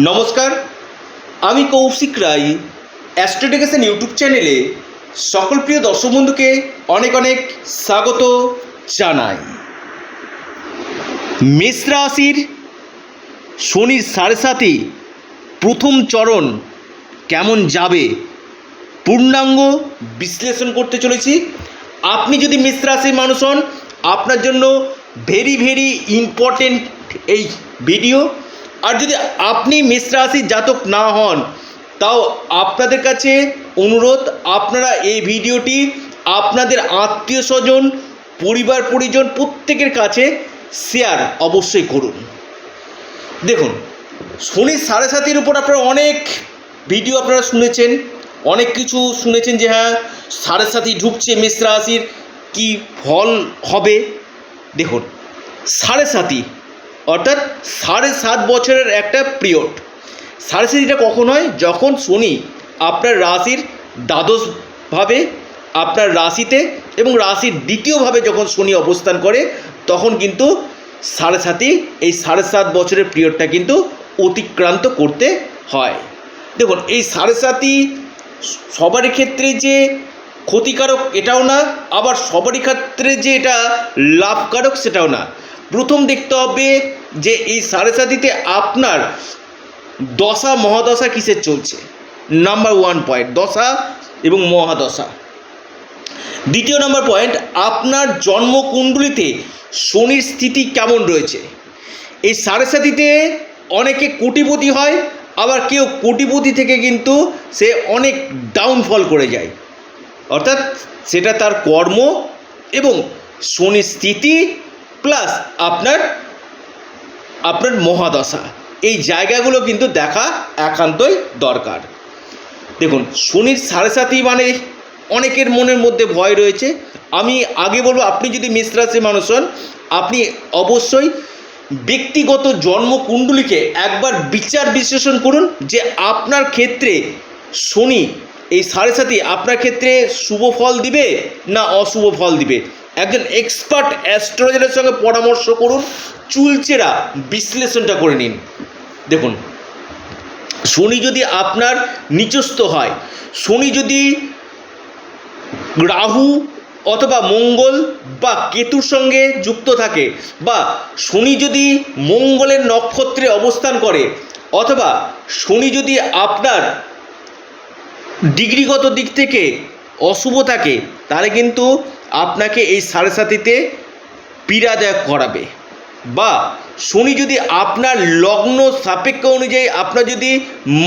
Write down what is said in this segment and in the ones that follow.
নমস্কার, আমি কৌশিক রায় অ্যাস্ট্রোডিকেশন ইউটিউব চ্যানেলে সকল প্রিয় দর্শক বন্ধুকে অনেক অনেক স্বাগত জানাই। মেষ রাশির শনির সাড়ে সাথে প্রথম চরণ কেমন যাবে? পূর্ণাঙ্গ বিশ্লেষণ করতে চলেছি। আপনি যদি মেষ রাশির মানুষ হন, আপনার জন্য ভেরি ভেরি ইম্পর্টেন্ট এই ভিডিও আর যদি আপনি মেষ রাশির জাতক না হন, তাও আপনাদের কাছে অনুরোধ, আপনারা এই ভিডিওটি আপনাদের আত্মীয় স্বজন পরিবার পরিজন, প্রত্যেকের কাছে শেয়ার অবশ্যই করুন। দেখুন শনির সাড়ে সাতির উপর আপনারা অনেক ভিডিও আপনারা শুনেছেন, অনেক কিছু শুনেছেন যে হ্যাঁ সাড়ে সাতি ঢুকছে মেষ রাশির কী ফল হবে। দেখুন, সাড়ে সাতি অর্থাৎ সাড়ে সাত বছরের একটা পিরিয়ড। সাড়ে সাতিটা কখন হয়? যখন শনি আপনার রাশির দ্বাদশভাবে, আপনার রাশিতে এবং রাশির দ্বিতীয়ভাবে যখন শনি অবস্থান করে, তখন কিন্তু সাড়ে সাতি এই সাড়ে সাত বছরের পিরিয়ডটা কিন্তু অতিক্রান্ত করতে হয়। দেখুন, এই সাড়ে সাতি সবারই ক্ষেত্রে যে ক্ষতিকারক এটাও না, আবার সবারই ক্ষেত্রে যে এটা লাভকারক সেটাও না। প্রথম দেখতে হবে যে এই সাড়ে সাতিতে আপনার দশা, মহাদশা কিসের চলছে? নাম্বার ওয়ান পয়েন্ট দশা এবং মহাদশা। দ্বিতীয় নম্বর পয়েন্ট আপনার জন্মকুণ্ডলিতে শনির স্থিতি কেমন রয়েছে? এই সাড়ে সাতিতে অনেকে কোটিপতি হয়, আবার কেউ কোটিপতি থেকে কিন্তু সে অনেক ডাউনফল করে যায়। অর্থাৎ সেটা তার কর্ম এবং শনির স্থিতি প্লাস আপনার আপনার মহাদশা। এই জায়গাগুলো কিন্তু দেখা একান্তই দরকার। দেখুন, শনির সাড়ে সাতি মানে অনেকের মনের মধ্যে ভয় রয়েছে। আমি আগে বলব, আপনি যদি মেষ রাশির মানুষ হন, আপনি অবশ্যই ব্যক্তিগত জন্মকুণ্ডলীকে একবার বিচার বিশ্লেষণ করুন যে আপনার ক্ষেত্রে শনি এই সাড়ে সাতি আপনার ক্ষেত্রে শুভ ফল দিবে না অশুভ ফল দিবে। একজন এক্সপার্ট অ্যাস্ট্রোলজারের সঙ্গে পরামর্শ করুন। চুলচেরা বিশ্লেষণটা করে নিন। দেখুন, শনি যদি আপনার নিচস্থ হয়, শনি যদি রাহু অথবা মঙ্গল বা কেতুর সঙ্গে যুক্ত থাকে বা শনি যদি মঙ্গলের নক্ষত্রে অবস্থান করে অথবা শনি যদি আপনার ডিগ্রিগত দিক থেকে অশুভ থাকে, তাহলে কিন্তু আপনাকে এই সাড়ে সাতিতে পীড়াদায়ক করাবে। বা শনি যদি আপনার লগ্ন সাপেক্ষ অনুযায়ী আপনার যদি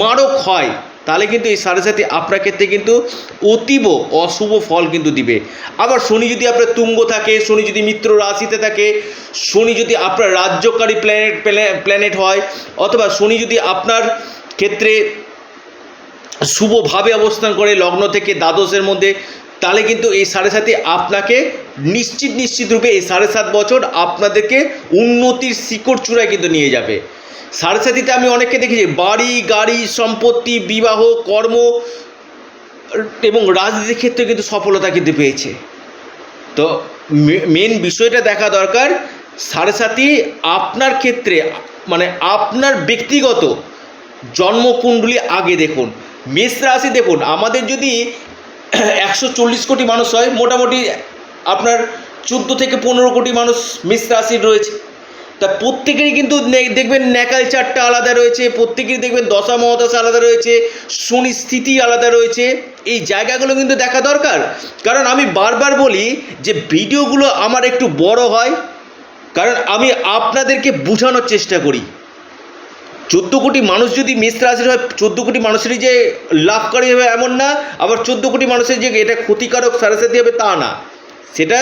মারক হয়, তাহলে কিন্তু এই সাড়ে সাথে আপনার ক্ষেত্রে কিন্তু অতীব অশুভ ফল কিন্তু দিবে। আবার শনি যদি আপনার তুঙ্গ থাকে, শনি যদি মিত্র রাশিতে থাকে, শনি যদি আপনার রাজ্যকারী প্ল্যানেট প্ল্যানেট হয়, অথবা শনি যদি আপনার ক্ষেত্রে শুভভাবে অবস্থান করে, লগ্ন থেকে দ্বাদশের মধ্যে তাহলে কিন্তু এই সাড়ে সাতে আপনাকে নিশ্চিত নিশ্চিত রূপে এই সাড়ে সাত বছর আপনাদেরকে উন্নতির শিকড় চূড়ায় কিন্তু নিয়ে যাবে। সাড়ে সাতিতে আমি অনেককে দেখেছি, বাড়ি, গাড়ি, সম্পত্তি, বিবাহ, কর্ম এবং রাজনীতির ক্ষেত্রে কিন্তু সফলতা কিন্তু পেয়েছে। তো মেন বিষয়টা দেখা দরকার, সাড়ে সাতি আপনার ক্ষেত্রে মানে আপনার ব্যক্তিগত জন্মকুণ্ডলী আগে দেখুন, মেষ রাশি দেখুন, আমাদের যদি একশো চল্লিশ কোটি মানুষ হয়, মোটামুটি আপনার চোদ্দ থেকে পনেরো কোটি মানুষ মেষ রাশির রয়েছে। তা প্রত্যেকেরই কিন্তু দেখবেন ন্যাকাল চারটা আলাদা রয়েছে, প্রত্যেকেরই দেখবেন দশা মহাদশা আলাদা রয়েছে, শনি স্থিতি আলাদা রয়েছে। এই জায়গাগুলো কিন্তু দেখা দরকার। কারণ আমি বারবার বলি যে ভিডিওগুলো আমার একটু বড় হয়, কারণ আমি আপনাদেরকে বোঝানোর চেষ্টা করি। চোদ্দ কোটি মানুষ যদি মেষ রাশির হয়, চোদ্দ কোটি মানুষেরই যে লাভকারী হবে এমন না, আবার চোদ্দ কোটি মানুষের যে এটা ক্ষতিকারক সারাসাতি হবে তা না। সেটা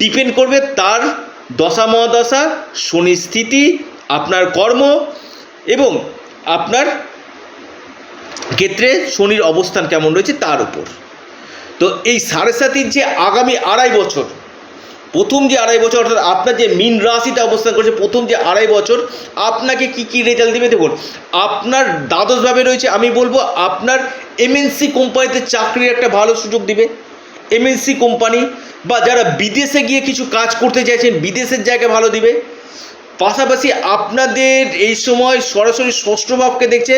ডিপেন্ড করবে তার দশা মহাদশা, শনি স্থিতি, আপনার কর্ম এবং আপনার ক্ষেত্রে শনির অবস্থান কেমন রয়েছে তার উপর। তো এই সাড়ে সাতির যে আগামী আড়াই বছর প্রথম যে আড়াই বছর, অর্থাৎ আপনার যে মিন রাশিতে অবস্থান করেছে, প্রথম যে আড়াই বছর, আপনাকে কি কি রেজাল্ট দেবে দেখুন? আপনার দ্বাদশভাবে রয়েছে, আমি বলব আপনার এমএনসি কোম্পানিতে চাকরির একটা ভালো সুযোগ দিবে। এমএনসি কোম্পানি বা যারা বিদেশে গিয়ে কিছু কাজ করতে চাইছেন, বিদেশের জায়গায় ভালো দিবে। পাশাপাশি আপনাদের এই সময় সরাসরি ষষ্ঠ ভাবকে দেখছে,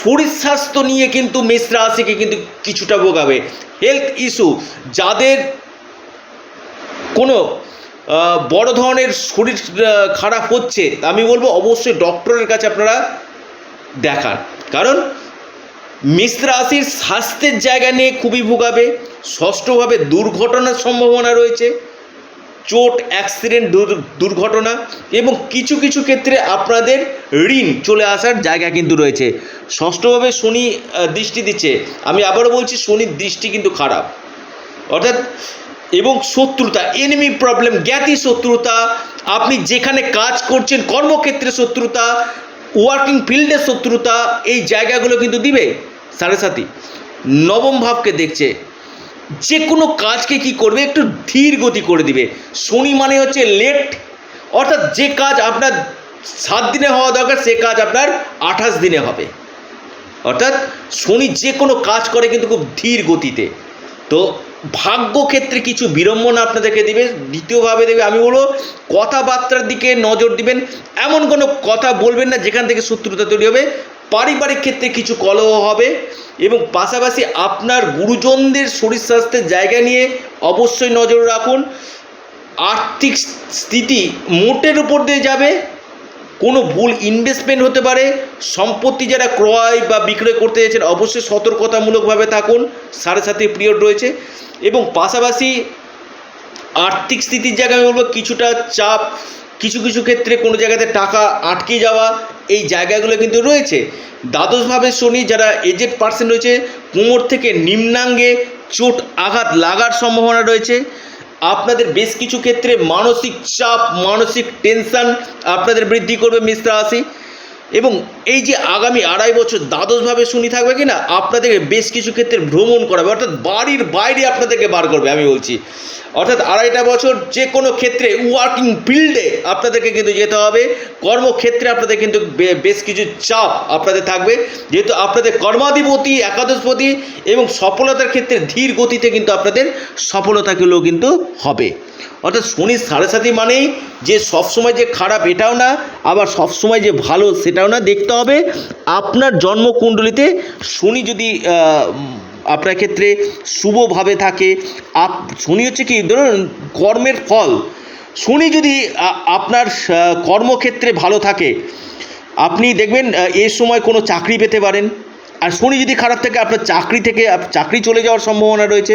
শরীর স্বাস্থ্য নিয়ে কিন্তু মেষ রাশিকে কিন্তু কিছুটা ভোগাবে। হেলথ ইস্যু যাদের কোনো বড় ধরনের শরীর খারাপ হচ্ছে, আমি বলব অবশ্যই ডক্টরের কাছে আপনারা দেখান। কারণ, মেষ রাশির স্বাস্থ্যের জায়গা নিয়ে খুবই ভোগাবে, ষষ্ঠভাবে দুর্ঘটনার সম্ভাবনা রয়েছে, চোট অ্যাক্সিডেন্ট দুর্ঘটনা এবং কিছু কিছু ক্ষেত্রে আপনাদের ঋণ চলে আসার জায়গা কিন্তু রয়েছে। ষষ্ঠভাবে শনি দৃষ্টি দিচ্ছে, আমি আবারও বলছি শনির দৃষ্টি কিন্তু খারাপ। অর্থাৎ এবং শত্রুতা এনিমি প্রবলেম জ্ঞাতি শত্রুতা, আপনি যেখানে কাজ করছেন, কর্মক্ষেত্রে শত্রুতা ওয়ার্কিং ফিল্ডে শত্রুতা, এই জায়গাগুলো কিন্তু দিবে সাড়ে সাথী নবম ভাবকে দেখছে, যে কোনো কাজকে কি করবে? একটু ধীর গতি করে দিবে। শনি মানে হচ্ছে লেট অর্থাৎ যে কাজ আপনার সাত দিনে হওয়া দরকার, সে কাজ আপনার আঠাশ দিনে হবে। অর্থাৎ শনি যে কোনো কাজ করে কিন্তু খুব ধীর গতিতে। তো ভাগ্য ক্ষেত্রে কিছু বিড়ম্বনা আপনাদেরকে দেবে, দ্বিতীয়ভাবে দেবে, আমি বলব, কথাবার্তার দিকে নজর দিবেন, এমন কোনো কথা বলবেন না যেখান থেকে শত্রুতা তৈরি হবে, পারিবারিক ক্ষেত্রে কিছু কলহ হবে এবং পাশাপাশি আপনার গুরুজনদের শরীর স্বাস্থ্যের জায়গা নিয়ে অবশ্যই নজর রাখুন। আর্থিক স্থিতি মোটের উপর দিয়ে যাবে কোনো ভুল ইনভেস্টমেন্ট হতে পারে, সম্পত্তি যারা ক্রয় বা বিক্রয় করতে যাচ্ছেন, অবশ্যই সতর্কতামূলকভাবে থাকুন, সাড়ে সাথে পিরিয়ড রয়েছে। এবং পাশাপাশি আর্থিক স্থিতির জায়গায় আমি বলব, কিছুটা চাপ, কিছু কিছু ক্ষেত্রে কোনো জায়গাতে টাকা আটকে যাওয়া, এই জায়গাগুলো কিন্তু রয়েছে। দ্বাদশভাবে শনি, যারা এজেড পার্সন রয়েছে, কোমর থেকে নিম্নাঙ্গে চোট আঘাত লাগার সম্ভাবনা রয়েছে। আপনাদের বেশ কিছু ক্ষেত্রে মানসিক চাপ মানসিক টেনশন আপনাদের বৃদ্ধি করবে মিস্ত্রা রাশি এবং এই যে আগামী আড়াই বছর দ্বাদশভাবে শুনি থাকবে কি না আপনাদেরকে বেশ কিছু ক্ষেত্রে ভ্রমণ করাবে, অর্থাৎ বাড়ির বাইরে আপনাদেরকে বার করবে, আমি বলছি। অর্থাৎ আড়াইটা বছর যে কোনো ক্ষেত্রে ওয়ার্কিং ফিল্ডে আপনাদেরকে কিন্তু যেতে হবে, কর্মক্ষেত্রে আপনাদের কিন্তু বেশ কিছু চাপ আপনাদের থাকবে, যেহেতু আপনাদের কর্মাধিপতি, একাদশপতি এবং সফলতার ক্ষেত্রে ধীর গতিতে কিন্তু আপনাদের সফলতাগুলো কিন্তু হবে। অর্থাৎ শনি সাড়ে সাথী মানেই যে সবসময় যে খারাপ এটাও না, আবার সবসময় যে ভালো সেটাও না, দেখতে হবে আপনার জন্মকুণ্ডলিতে শনি যদি আপনার ক্ষেত্রে শুভভাবে থাকে, আপ, শনি হচ্ছে কি, ধরুন কর্মের ফল। শনি যদি আপনার কর্মক্ষেত্রে ভালো থাকে, আপনি দেখবেন এ সময় কোনো চাকরি পেতে পারেন আর শনি যদি খারাপ থাকে, আপনার চাকরি থেকে, চাকরি চলে যাওয়ার সম্ভাবনা রয়েছে।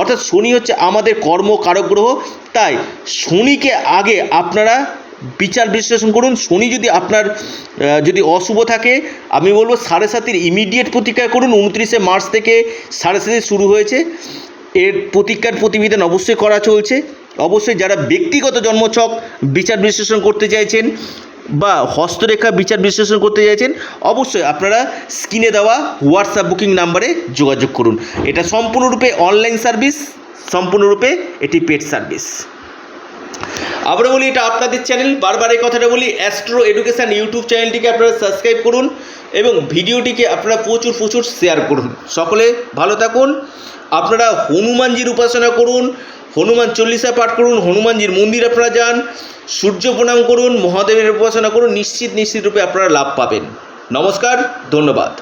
অর্থাৎ শনি হচ্ছে আমাদের কর্ম কারক গ্রহ। তাই শনিকে আগে আপনারা বিচার বিশ্লেষণ করুন। শনি যদি আপনার যদি অশুভ থাকে, আমি বলব সাড়ে সাতের ইমিডিয়েট প্রতিকার করুন। উনত্রিশে মার্চ থেকে সাড়ে সাতে শুরু হয়েছে। এর প্রতিকার প্রতিবেদন অবশ্যই করা চলছে। অবশ্যই যারা ব্যক্তিগত জন্মছক বিচার বিশ্লেষণ করতে চাইছেন বা হস্তরেখা বিচার বিশ্লেষণ করতে চাইছেন, অবশ্যই আপনারা স্ক্রিনে দেওয়া হোয়াটসঅ্যাপ বুকিং নাম্বারে যোগাযোগ করুন। এটা সম্পূর্ণরূপে অনলাইন সার্ভিস সম্পূর্ণরূপে এটি পেড সার্ভিস আবারও বলি, এটা আপনাদের চ্যানেল বারবার এই কথাটা বলি অ্যাস্ট্রো এডুকেশান ইউটিউব চ্যানেলটিকে আপনারা সাবস্ক্রাইব করুন এবং ভিডিওটিকে আপনারা প্রচুর প্রচুর শেয়ার করুন। সকলে ভালো থাকুন। আপনারা হনুমানজির উপাসনা করুন হনুমান চল্লিশা পাঠ করুন, হনুমানজির মন্দির আপনারা যান, সূর্য প্রণাম করুন, মহাদেবের উপাসনা করুন, নিশ্চিত নিশ্চিত রূপে আপনারা লাভ পাবেন। নমস্কার, ধন্যবাদ।